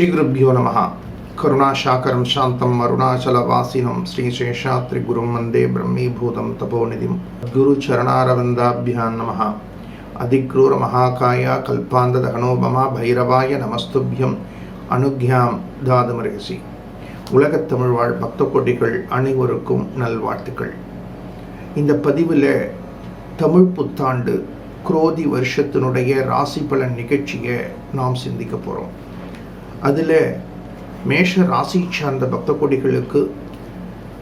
ஸ்ரீகுருப்பியோ நம கருணாசாகரம் சாந்தம் அருணாச்சலவாசினம் ஸ்ரீசேஷாத்ரிகுரும் வந்தே பிரம்மீபூதம் தபோநிதிம் குரு சரணாரவிந்தாபியான் நம அதிக்ரூர மகாகாயா கல்பாந்ததகனோபமா பைரவாய நமஸ்துபியம் அனுக்யாம் தாதுமரகசி. உலகத் தமிழ் வாழ் பக்த கொடிகள் அனைவருக்கும் நல்வாழ்த்துக்கள். இந்த பதிவில் தமிழ் புத்தாண்டு குரோதி வருஷத்தினுடைய ராசி பலன் நிகழ்ச்சியை நாம் சிந்திக்க போகிறோம் அதில் மேஷ ராசி சார்ந்த பக்த கொடிகளுக்கு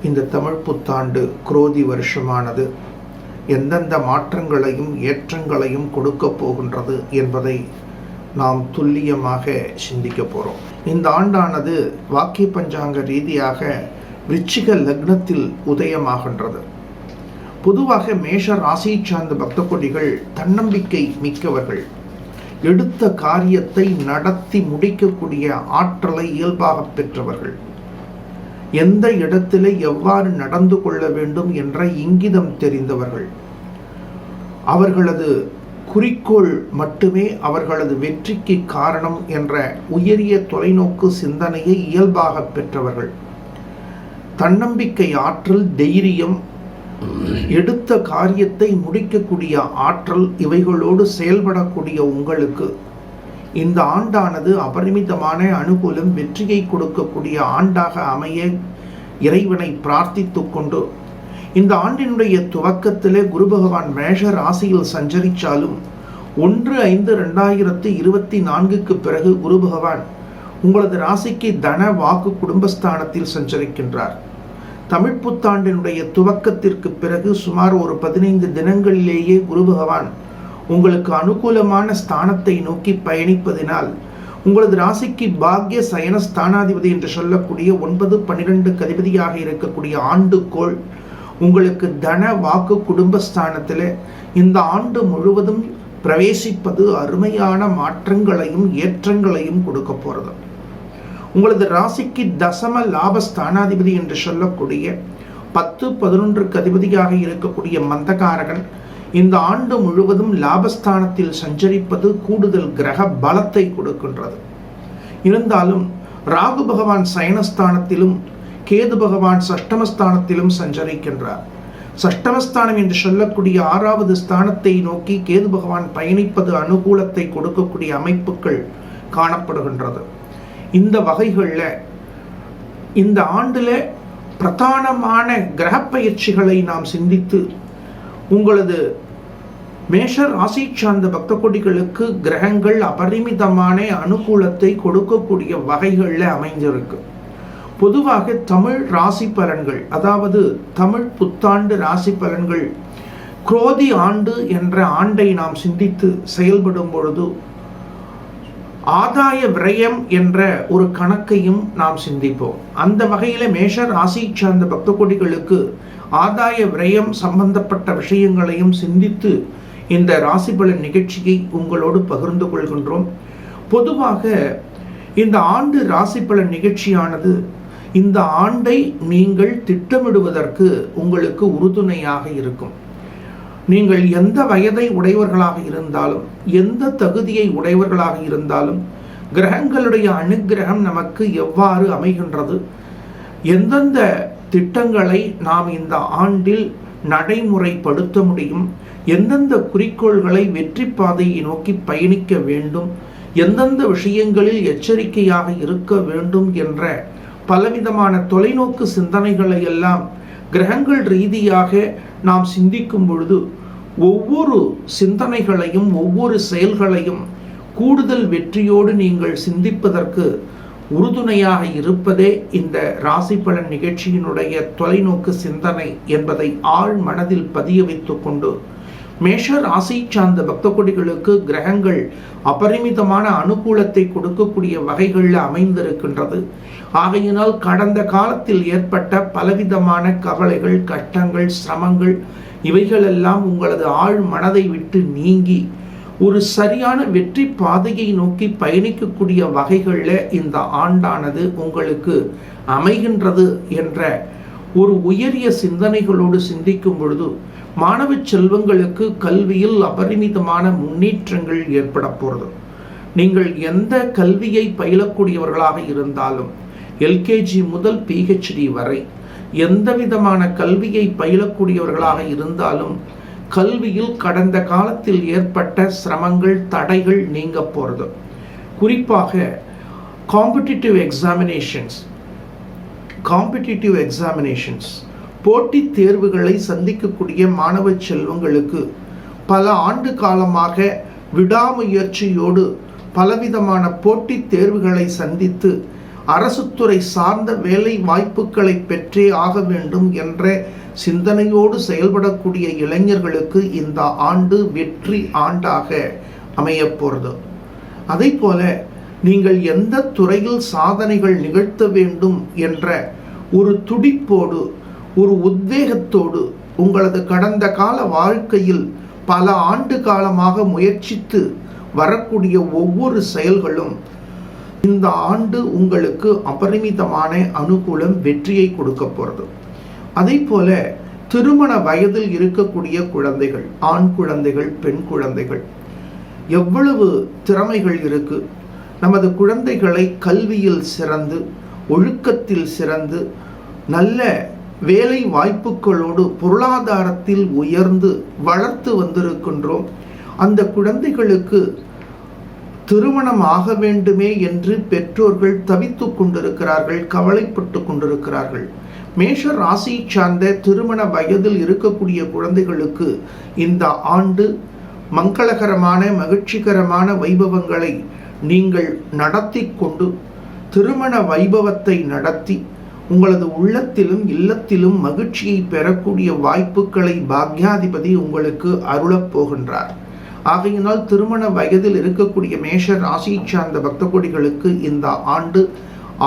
இந்த தமிழ் புத்தாண்டு குரோதி வருஷமானது எந்தெந்த மாற்றங்களையும் ஏற்றங்களையும் கொடுக்க போகின்றது என்பதை நாம் துல்லியமாக சிந்திக்க போகிறோம் இந்த ஆண்டானது வாக்கிய பஞ்சாங்க ரீதியாக விருச்சிக லக்னத்தில் உதயமாகின்றது. பொதுவாக மேஷ ராசி சார்ந்த பக்த கொடிகள் தன்னம்பிக்கை மிக்கவர்கள். எடுத்த காரியத்தை நடத்தி முடிக்கக்கூடிய ஆற்றலை இயல்பாக பெற்றவர்கள். எந்த இடத்திலே எவ்வாறு நடந்து கொள்ள வேண்டும் என்ற இங்கிதம் தெரிந்தவர்கள். அவர்களது குறிக்கோள் மட்டுமே அவர்களது வெற்றிக்கு காரணம் என்ற உயரிய தொலைநோக்கு சிந்தனையை இயல்பாக பெற்றவர்கள். தன்னம்பிக்கை ஆற்றல் தைரியம் எடுத்த காரியத்தை முடிக்கக்கூடிய ஆற்றல் இவைகளோடு செயல்படக்கூடிய உங்களுக்கு. இந்த ஆண்டானது அபரிமிதமான அனுகூலம் வெற்றியை கொடுக்கக்கூடிய ஆண்டாக அமைய இறைவனை பிரார்த்தித்து கொண்டு இந்த ஆண்டினுடைய துவக்கத்திலே குரு பகவான் மேஷ ராசியில் சஞ்சரித்தாலும் ஒன்று ஐந்து ரெண்டாயிரத்தி இருபத்தி நான்குக்கு பிறகு குரு பகவான் உங்களது ராசிக்கு தன வாக்கு குடும்பஸ்தானத்தில் சஞ்சரிக்கின்றார். தமிழ் புத்தாண்டினுடைய துவக்கத்திற்கு பிறகு சுமார் ஒரு பதினைந்து தினங்களிலேயே குரு பகவான் உங்களுக்கு அனுகூலமான ஸ்தானத்தை நோக்கி பயணிப்பதினால் உங்களது ராசிக்கு பாக்ய சயன ஸ்தானாதிபதி என்று சொல்லக்கூடிய ஒன்பது பன்னிரெண்டு கதிபதியாக இருக்கக்கூடிய ஆண்டுகோள் உங்களுக்கு தன வாக்கு குடும்பஸ்தானத்தில் இந்த ஆண்டு முழுவதும் பிரவேசிப்பது அருமையான மாற்றங்களையும் ஏற்றங்களையும் கொடுக்க போகிறது. உங்களது ராசிக்கு தசம லாபஸ்தானாதிபதி என்று சொல்லக்கூடிய பத்து பதினொன்றுக்கு அதிபதியாக இருக்கக்கூடிய மந்தகாரகன் இந்த ஆண்டு முழுவதும் லாபஸ்தானத்தில் சஞ்சரிப்பது கூடுதல் கிரக பலத்தை கொடுக்கின்றது. இருந்தாலும் ராகு பகவான் சயனஸ்தானத்திலும் கேது பகவான் சஷ்டமஸ்தானத்திலும் சஞ்சரிக்கின்றார். சஷ்டமஸ்தானம் என்று சொல்லக்கூடிய ஆறாவது ஸ்தானத்தை நோக்கி கேது பகவான் பயணிப்பது அனுகூலத்தை கொடுக்கக்கூடிய அமைப்புகள் காணப்படுகின்றது. இந்த வகைகளில் இந்த ஆண்டில் பிரதானமான கிரகப்பயிற்சிகளை நாம் சிந்தித்து உங்களது மேஷ ராசி சார்ந்த பக்த கொடிகளுக்கு கிரகங்கள் அபரிமிதமான அனுகூலத்தை கொடுக்கக்கூடிய வகைகளில் அமைஞ்சிருக்கு. பொதுவாக தமிழ் ராசி பலன்கள் அதாவது தமிழ் புத்தாண்டு ராசி பலன்கள் குரோதி ஆண்டு என்ற ஆண்டை நாம் சிந்தித்து செயல்படும் பொழுது ஆதாய விரயம் என்ற ஒரு கணக்கையும் நாம் சிந்திப்போம். அந்த வகையில் மேஷ ராசி சார்ந்த பக்த கொடிகளுக்கு ஆதாய விரயம் சம்பந்தப்பட்ட விஷயங்களையும் சிந்தித்து இந்த ராசி பலன் நிகழ்ச்சியை உங்களோடு பகிர்ந்து கொள்கின்றோம். பொதுவாக இந்த ஆண்டு ராசி பலன் நிகழ்ச்சியானது இந்த ஆண்டை நீங்கள் திட்டமிடுவதற்கு உங்களுக்கு உறுதுணையாக இருக்கும். நீங்கள் எந்த வயதை உடையவர்களாக இருந்தாலும் எந்த தகுதியை உடையவர்களாக இருந்தாலும் கிரகங்களுடைய அனுகிரகம் நமக்கு எவ்வாறு அமைகின்றது? எந்தெந்த திட்டங்களை நாம் இந்த ஆண்டில் நடைமுறைப்படுத்த முடியும்? எந்தெந்த குறிக்கோள்களை வெற்றி பாதையை நோக்கி பயணிக்க வேண்டும்? எந்தெந்த விஷயங்களில் எச்சரிக்கையாக இருக்க வேண்டும் என்ற பலவிதமான தொலைநோக்கு சிந்தனைகளை எல்லாம் கிரகங்கள் ரீதியாக நாம் சிந்திக்கும் பொழுது ஒவ்வொரு சிந்தனைகளையும் ஒவ்வொரு செயல்களையும் கூடுதல் வெற்றியோடு நீங்கள் சிந்திப்பதற்கு உறுதுணையாக இருப்பதே இந்த ராசி பலன் நிகழ்ச்சியினுடைய தொலைநோக்கு சிந்தனை என்பதை ஆழ் மனதில் பதிய வைத்துக் கொண்டு மேஷ ராசி சார்ந்த பக்த கொடிகளுக்கு கிரகங்கள் அபரிமிதமான அனுகூலத்தை கொடுக்கக்கூடிய வகைகளில் அமைந்திருக்கின்றது. ஆகையினால் கடந்த காலத்தில் ஏற்பட்ட பலவிதமான கவலைகள் கஷ்டங்கள் சிரமங்கள் இவைகளெல்லாம் உங்களது ஆழ் மனதை விட்டு நீங்கி ஒரு சரியான வெற்றி பாதையை நோக்கி பயணிக்கக்கூடிய வகைகளில் இந்த ஆண்டானது உங்களுக்கு அமைகின்றது என்ற ஒரு உயரிய சிந்தனைகளோடு சிந்திக்கும் பொழுது மாணவ செல்வங்களுக்கு கல்வியில் அபரிமிதமான முன்னேற்றங்கள் ஏற்பட போகிறது நீங்கள் எந்த கல்வியை பயிலக்கூடியவர்களாக இருந்தாலும் எல்கேஜி முதல் பிஹெச்டி வரை எந்த விதமான கல்வியை பயிலக்கூடியவர்களாக இருந்தாலும் கல்வியில் கடந்த காலத்தில் ஏற்பட்ட சிரமங்கள் தடைகள் நீங்க போகிறது குறிப்பாக காம்படிட்டிவ் எக்ஸாமினேஷன்ஸ் காம்படிட்டிவ் எக்ஸாமினேஷன்ஸ் போட்டித் தேர்வுகளை சந்திக்கக்கூடிய மாணவ செல்வங்களுக்கு பல ஆண்டு காலமாக விடாமுயற்சியோடு பலவிதமான போட்டித் தேர்வுகளை சந்தித்து அரசுத்துறை சார்ந்த வேலை வாய்ப்புகளை பெற்றே ஆக வேண்டும் என்ற சிந்தனையோடு செயல்படக்கூடிய இளைஞர்களுக்கு இந்த ஆண்டு வெற்றி ஆண்டாக அமையப் போகிறது. அதே போல நீங்கள் எந்த துறையில் சாதனைகள் நிகழ்த்த வேண்டும் என்ற ஒரு துடிப்போடு ஒரு உத்வேகத்தோடு உங்களது கடந்த கால வாழ்க்கையில் பல ஆண்டு காலமாக முயற்சித்து வரக்கூடிய ஒவ்வொரு செயல்களும் இந்த ஆண்டு உங்களுக்கு அபரிமிதமான அனுகூலம் வெற்றியை கொடுக்க போகிறது அதே போல திருமண வயதில் இருக்கக்கூடிய குழந்தைகள் ஆண் குழந்தைகள் பெண் குழந்தைகள் எவ்வளவு திறமைகள் இருக்கு. நமது குழந்தைகளை கல்வியில் சிறந்து ஒழுக்கத்தில் சிறந்து நல்ல வேலை வாய்ப்புகளோடு பொருளாதாரத்தில் உயர்ந்து வளர்த்து வந்திருக்கின்றோம். அந்த குழந்தைகளுக்கு திருமணம் ஆக வேண்டுமே என்று பெற்றோர்கள் தவித்து கொண்டிருக்கிறார்கள் கவலைப்பட்டு கொண்டிருக்கிறார்கள். மேஷ ராசியை சார்ந்த திருமண வயதில் இருக்கக்கூடிய குழந்தைகளுக்கு இந்த ஆண்டு மங்களகரமான மகிழ்ச்சிகரமான வைபவங்களை நீங்கள் நடத்தி கொண்டு திருமண வைபவத்தை நடத்தி உங்களது உள்ளத்திலும் இல்லத்திலும் மகிழ்ச்சியை பெறக்கூடிய வாய்ப்புகளை பாக்யாதிபதி உங்களுக்கு அருளப் போகின்றார். ஆகையினால் திருமண வயதில் இருக்கக்கூடிய மேஷ ராசி சார்ந்த பக்த கொடிகளுக்கு இந்த ஆண்டு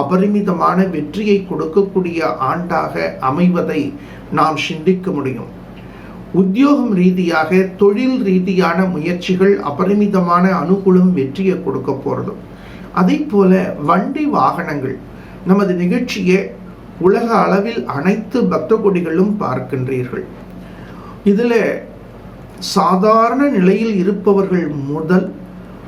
அபரிமிதமான வெற்றியை கொடுக்கக்கூடிய ஆண்டாக அமைவதை நாம் சிந்திக்க முடியும். உத்தியோகம் ரீதியாக தொழில் ரீதியான முயற்சிகள் அபரிமிதமான அனுகூலம் வெற்றியை கொடுக்க போகிறது அதே போல வண்டி வாகனங்கள் நமது நிகழ்ச்சியை உலக அளவில் அனைத்து பக்த கொடிகளும் பார்க்கின்றீர்கள். இதில் சாதாரண நிலையில் இருப்பவர்கள் முதல்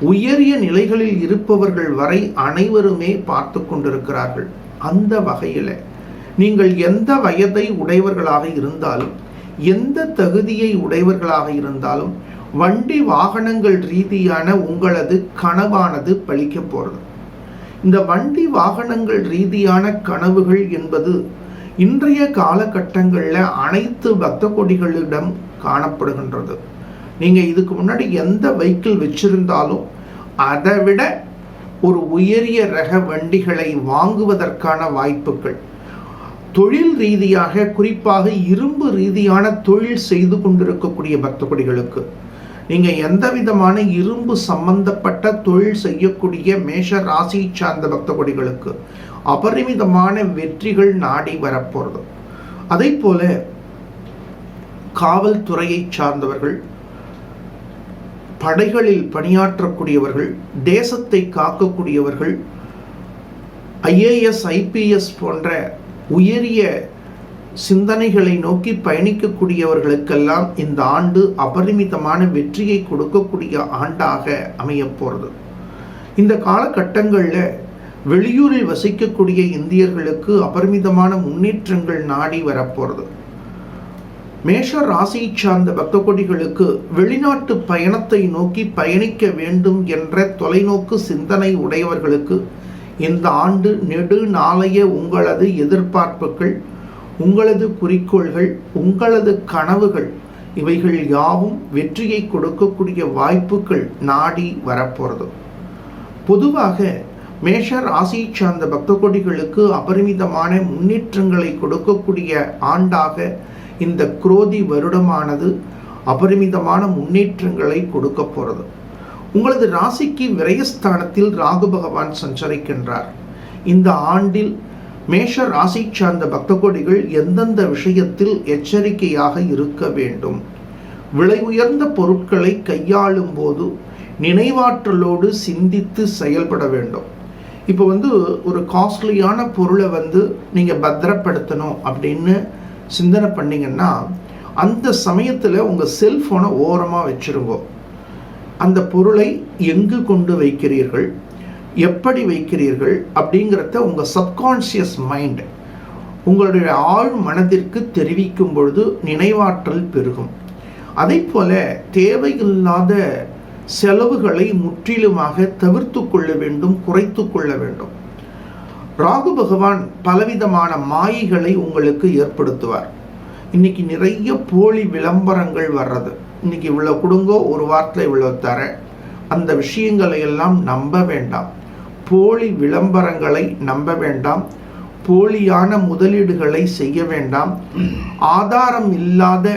உயரிய நிலைகளில் இருப்பவர்கள் வரை அனைவருமே பார்த்து கொண்டிருக்கிறார்கள். அந்த வகையில் நீங்கள் எந்த வயதை உடையவர்களாக இருந்தாலும் எந்த தகுதியை உடையவர்களாக இருந்தாலும் வண்டி வாகனங்கள் ரீதியான உங்களது கனவானது பழிக்க போகிறது இந்த வண்டி வாகனங்கள் ரீதியான கனவுகள் என்பது இன்றைய காலகட்டங்களில் அனைத்து பக்த கொடிகளிடம் காணப்படுகின்றது. நீங்கள் இதுக்கு முன்னாடி எந்த வெஹிக்கிள் வச்சிருந்தாலும் அதை விட ஒரு உயரிய ரக வண்டிகளை வாங்குவதற்கான வாய்ப்புகள். தொழில் ரீதியாக குறிப்பாக இரும்பு ரீதியான தொழில் செய்து கொண்டிருக்கக்கூடிய பக்தகுடிகளுக்கு நீங்கள் எந்த விதமான இரும்பு சம்பந்தப்பட்ட தொழில் செய்யக்கூடிய மேஷ ராசி சார்ந்த பக்தகடிகளுக்கு அபரிமிதமான வெற்றிகள் நாடி வரப்போகிறது அதே போல காவல்துறையை சார்ந்தவர்கள் படைகளில் பணியாற்றக்கூடியவர்கள் தேசத்தை காக்கக்கூடியவர்கள் ஐஏஎஸ் ஐபிஎஸ் போன்ற உயரிய சிந்தனைகளை நோக்கி பயணிக்கக்கூடியவர்களுக்கெல்லாம் இந்த ஆண்டு அபரிமிதமான வெற்றியை கொடுக்கக்கூடிய ஆண்டாக அமையப்போகிறது இந்த காலகட்டங்களில் வெளியூரில் வசிக்கக்கூடிய இந்தியர்களுக்கு அபரிமிதமான முன்னேற்றங்கள் நாடி வரப்போகிறது மேஷ ராசியை சார்ந்த பக்த கொடிகளுக்கு வெளிநாட்டு பயணத்தை நோக்கி பயணிக்க வேண்டும் என்ற தொலைநோக்கு சிந்தனை உடையவர்களுக்கு இந்த ஆண்டு நெடு நாளைய உங்களது எதிர்பார்ப்புகள் உங்களது குறிக்கோள்கள் உங்களது கனவுகள் இவைகள் யாவும் வெற்றியை கொடுக்கக்கூடிய வாய்ப்புகள் நாடி வரப்போகிறது பொதுவாக மேஷ ராசியை சார்ந்த பக்த கொடிகளுக்கு அபரிமிதமான முன்னேற்றங்களை கொடுக்கக்கூடிய ஆண்டாக இந்த குரோதி வருடமானது அபரிமிதமான முன்னேற்றங்களை கொடுக்க போகிறது. உங்களது ராசிக்கு விரயஸ்தானத்தில் ராகு பகவான் சஞ்சரிக்கின்றார். இந்த ஆண்டில் மேஷ ராசி சார்ந்த பக்தகோடிகள் எந்தெந்த விஷயத்தில் எச்சரிக்கையாக இருக்க வேண்டும்? விலை உயர்ந்த பொருட்களை கையாளும் போது நினைவாற்றலோடு சிந்தித்து செயல்பட வேண்டும். இப்போ வந்து ஒரு காஸ்ட்லியான பொருளை வந்து நீங்கள் பத்திரப்படுத்தணும் அப்படின்னு சிந்தனை பண்ணிங்கன்னா அந்த சமயத்தில் உங்கள் செல்ஃபோனை ஓரமாக வச்சுருங்கோ. அந்த பொருளை எங்கு கொண்டு வைக்கிறீர்கள் எப்படி வைக்கிறீர்கள் அப்படிங்கிறத உங்கள் சப்கான்ஷியஸ் மைண்ட் உங்களுடைய ஆழ் மனதிற்கு தெரிவிக்கும் பொழுது நினைவாற்றல் பெருகும். அதே போல தேவையில்லாத செலவுகளை முற்றிலுமாக தவிர்த்து கொள்ள வேண்டும் குறைத்து கொள்ள வேண்டும். ராகு பகவான் பலவிதமான மாயைகளை உங்களுக்கு ஏற்படுத்துவார். இன்னைக்கு நிறைய போலி விளம்பரங்கள் வர்றது. இன்னைக்கு இவ்வளோ கொடுங்கோ ஒரு வாரத்தில் இவ்வளோ தர அந்த விஷயங்களை எல்லாம் நம்ப வேண்டாம். போலி விளம்பரங்களை நம்ப வேண்டாம். போலியான முதலீடுகளை செய்ய வேண்டாம். ஆதாரம் இல்லாத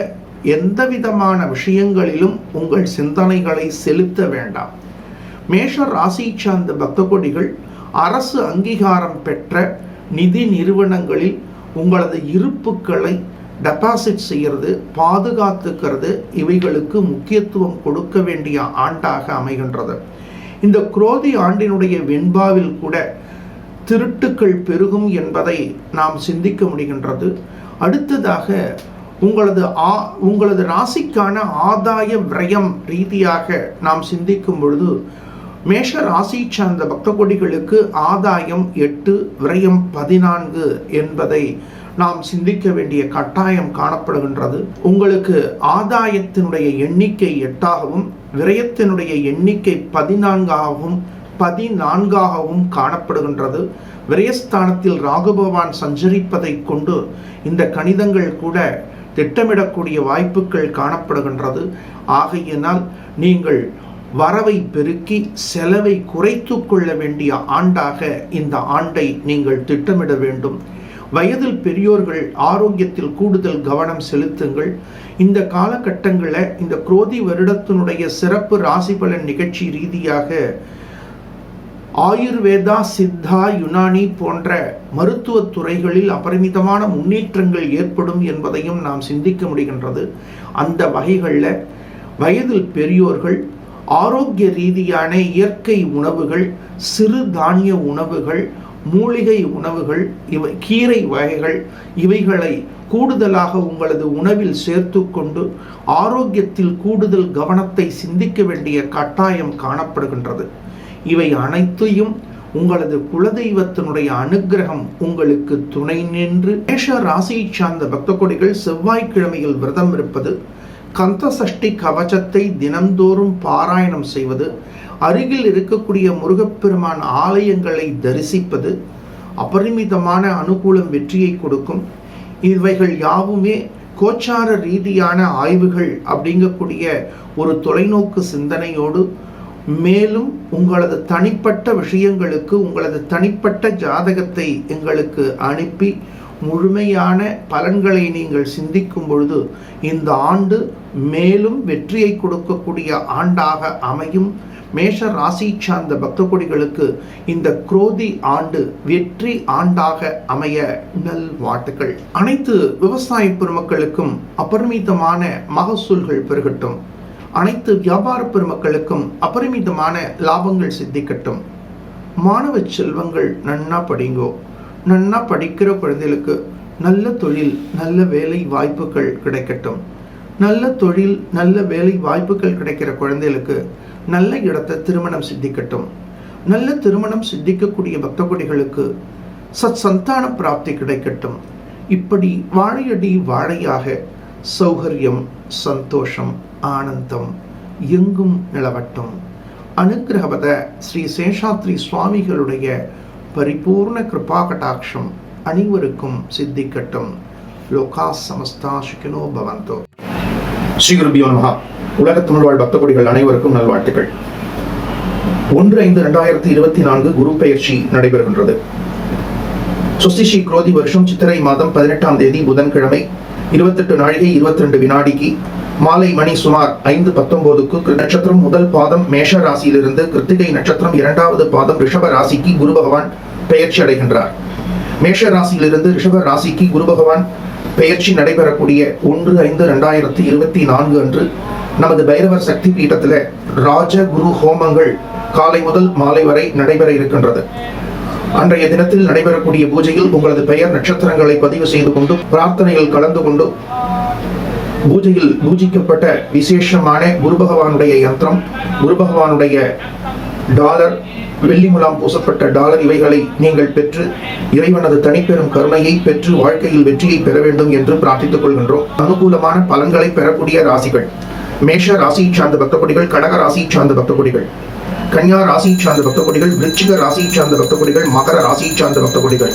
எந்த விதமான விஷயங்களிலும் உங்கள் சிந்தனைகளை செலுத்த வேண்டாம். மேஷ ராசி சார்ந்த பக்த கொடிகள் அரசு அங்கீகாரம் பெற்ற நிதி நிறுவனங்களில் உங்களது இருப்புக்களை டெபாசிட் செய்கிறது பாதுகாத்துக்கிறது இவைகளுக்கு முக்கியத்துவம் கொடுக்க வேண்டிய ஆண்டாக அமைகின்றது. இந்த குரோதி ஆண்டினுடைய வெண்பாவில் கூட திருட்டுக்கள் பெருகும் என்பதை நாம் சிந்திக்க முடிகின்றது. அடுத்ததாக உங்களது ஆ உங்களது ராசிக்கான ஆதாய விரயம் ரீதியாக நாம் சிந்திக்கும் பொழுது மேஷ ராசி சார்ந்த பக்த கொடிகளுக்கு ஆதாயம் எட்டு விரயம் பதினான்கு என்பதை நாம் சிந்திக்க வேண்டிய கட்டாயம் காணப்படுகின்றது. உங்களுக்கு ஆதாயத்தினுடைய எண்ணிக்கை எட்டாகவும் விரயத்தினுடைய எண்ணிக்கை பதினான்காகவும் பதினான்காகவும் காணப்படுகின்றது. விரயஸ்தானத்தில் ராகுபவான் சஞ்சரிப்பதை கொண்டு இந்த கணிதங்கள் கூட திட்டமிடக்கூடிய வாய்ப்புகள் காணப்படுகின்றது. ஆகையினால் நீங்கள் வரவை பெருக்கி செலவை குறைத்து கொள்ள வேண்டிய ஆண்டாக இந்த ஆண்டை நீங்கள் திட்டமிட வேண்டும். வயதில் பெரியோர்கள் ஆரோக்கியத்தில் கூடுதல் கவனம் செலுத்துங்கள். இந்த காலகட்டங்களில் இந்த குரோதி வருடத்தினுடைய சிறப்பு ராசி பலன் நிகழ்ச்சி ரீதியாக ஆயுர்வேதா சித்தா யுனானி போன்ற மருத்துவ துறைகளில் அபரிமிதமான முன்னேற்றங்கள் ஏற்படும் என்பதையும் நாம் சிந்திக்க முடிகின்றது. அந்த வகைகளில் வயதில் பெரியோர்கள் ஆரோக்கிய ரீதியான இயற்கை உணவுகள் சிறு தானிய உணவுகள் மூலிகை உணவுகள் இவை கீரை வகைகள் இவைகளை கூடுதலாக உங்களது உணவில் சேர்த்து கொண்டு ஆரோக்கியத்தில் கூடுதல் கவனத்தை சிந்திக்க வேண்டிய கட்டாயம் காணப்படுகின்றது. இவை அனைத்தையும் உங்களது குலதெய்வத்தினுடைய அனுகிரகம் உங்களுக்கு துணை நின்று மேஷ ராசியை சார்ந்த பக்த கொடிகள் செவ்வாய்க்கிழமையில் விரதம் இருப்பது கந்த சஷ்டி கவச்சத்தை தினந்தோறும் பாராயணம் செய்வது அருகில் இருக்கக்கூடிய முருகப்பெருமான் ஆலயங்களை தரிசிப்பது அபரிமிதமான அனுகூலம் வெற்றியை கொடுக்கும். இவைகள் யாவுமே கோச்சார ரீதியான ஆய்வுகள் அப்படிங்கக்கூடிய ஒரு தொலைநோக்கு சிந்தனையோடு மேலும் உங்களது தனிப்பட்ட விஷயங்களுக்கு உங்களது தனிப்பட்ட ஜாதகத்தை எங்களுக்கு அனுப்பி முழுமையான பலன்களை நீங்கள் சிந்திக்கும் பொழுது இந்த ஆண்டு மேலும் வெற்றியை கொடுக்கக்கூடிய ஆண்டாக அமையும். மேஷ ராசி சார்ந்த பக்த கொடிகளுக்கு இந்த குரோதி ஆண்டு வெற்றி ஆண்டாக அமைய நல் வாழ்த்துக்கள். அனைத்து விவசாய பெருமக்களுக்கும் அபரிமிதமான மகசூல்கள் பெருகட்டும். அனைத்து வியாபார பெருமக்களுக்கும் அபரிமிதமான லாபங்கள் சித்திக்கட்டும். மாணவ செல்வங்கள் நன்னா படிங்கோ. நன்னா படிக்கிற குழந்தைகளுக்கு நல்ல தொழில் நல்ல வேலை வாய்ப்புகள் கிடைக்கட்டும். நல்ல தொழில் நல்ல வேலை வாய்ப்புகள் கிடைக்கிற குழந்தைகளுக்கு நல்ல இடத்தை திருமணம் சித்திக்கட்டும். நல்ல திருமணம் சித்திக்கக்கூடிய பக்தகடிகளுக்கு சத் சந்தான பிராப்தி கிடைக்கட்டும். இப்படி வாழையடி வாழையாக சௌகரியம் சந்தோஷம் ஆனந்தம் எங்கும் நிலவட்டும். அனுகிரகவத ஸ்ரீ சேஷாத்ரி சுவாமிகளுடைய பரிபூர்ண கிருபா கடாட்சம் அனைவருக்கும் சித்திக்கட்டும். லோகா சமஸ்தா சுகினோ பவந்தோ. ஸ்ரீ குருபியோ மகா உலக தமிழ் வாழ் பக்த கொடிகள் அனைவருக்கும் நல்வாழ்த்துக்கள். ஒன்று ஐந்து ரெண்டாயிரத்தி இருபத்தி நான்கு குரு பெயர்ச்சி நடைபெறுகின்றது. சுஸ்திஷி குரோதி வருஷம் சித்திரை மாதம் பதினெட்டாம் தேதி புதன்கிழமை இருபத்தெட்டு நாழிகை இருபத்தி ரெண்டு வினாடிக்கு மாலை மணி சுமார் ஐந்து பத்தொன்பதுக்கு நட்சத்திரம் முதல் பாதம் மேஷ ராசியிலிருந்து கிருத்திகை நட்சத்திரம் இரண்டாவது பாதம் ரிஷப ராசிக்கு குரு பகவான் பெயர்ச்சி அடைகின்றார். மேஷ ராசியிலிருந்து ரிஷப ராசிக்கு குரு பகவான் பெயர்ச்சி நடைபெறக்கூடிய ஒன்று ஐந்து ரெண்டாயிரத்தி இருபத்தி நான்கு அன்று நமது பைரவர் சக்தி பீட்டத்தில் ராஜ குரு ஹோமங்கள் காலை முதல் மாலை வரை நடைபெற இருக்கின்றது. அன்றைய தினத்தில் நடைபெறக்கூடிய பூஜையில் உங்களது பெயர் நட்சத்திரங்களை பதிவு செய்து கொண்டு பிரார்த்தனையில் கலந்து கொண்டு பூஜையில் பூஜிக்கப்பட்ட விசேஷமான குரு பகவானுடைய யந்திரம் குரு பகவானுடைய டாலர் வெள்ளி முலாம் பூசப்பட்ட டாலர் இவைகளை நீங்கள் பெற்று இறைவனது தனிப்பெரும் கருணையை பெற்று வாழ்க்கையில் வெற்றியை பெற வேண்டும் என்று பிரார்த்தித்துக் கொள்கின்றோம். அனுகூலமான பலன்களை பெறக்கூடிய ராசிகள். மேஷ ராசி சார்ந்த பக்தகுடிகள் கடக ராசி சார்ந்த பக்த கொடிகள் கன்னியா ராசி சார்ந்த பக்தகுடிகள் விருச்சிக ராசி சார்ந்த பக்தகுடிகள் மகர ராசி சார்ந்த பக்தகுடிகள்.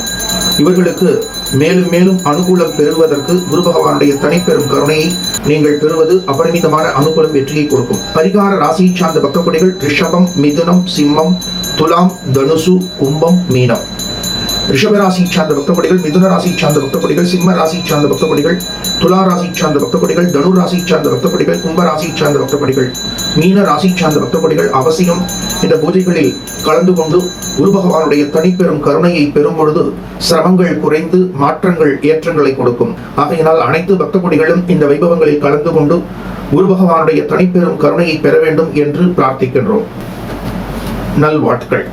இவர்களுக்கு மேலும் மேலும் அனுகூலம் பெறுவதற்கு குரு பகவானுடைய தனிப்பெரும் கருணையை நீங்கள் பெறுவது அபரிமிதமான அனுகூலம் வெற்றியை கொடுக்கும். பரிகார ராசியை சார்ந்த பக்த கொடிகள் ரிஷபம் மிதுனம் சிம்மம் துலாம் தனுசு கும்பம் மீனம். ரிஷபராசி சார்ந்த பக்தகொடிகள் மிதுன ராசி சார்ந்த பக்தகொடிகள் சிம்ம ராசி சார்ந்த பக்தகொடிகள் துலா ராசி சார்ந்த பக்தகொடிகள் தனு ராசி சார்ந்த பக்தகொடிகள் கும்ப ராசி சார்ந்த பக்தகொடிகள் மீன ராசி சார்ந்த பக்தகொடிகள் அவசியம். இந்த பூஜைகளில் கலந்து கொண்டு குரு பகவானுடைய தனிப்பெரும் கருணையை பெறும் பொழுது சிரமங்கள் குறைந்து மாற்றங்கள் ஏற்றங்களை கொடுக்கும். ஆகையினால் அனைத்து பக்தகொடிகளும் இந்த வைபவங்களில் கலந்து கொண்டு குரு பகவானுடைய தனிப்பெரும் கருணையை பெற வேண்டும் என்று பிரார்த்திக்கின்றோம். நல்வாழ்த்துக்கள்.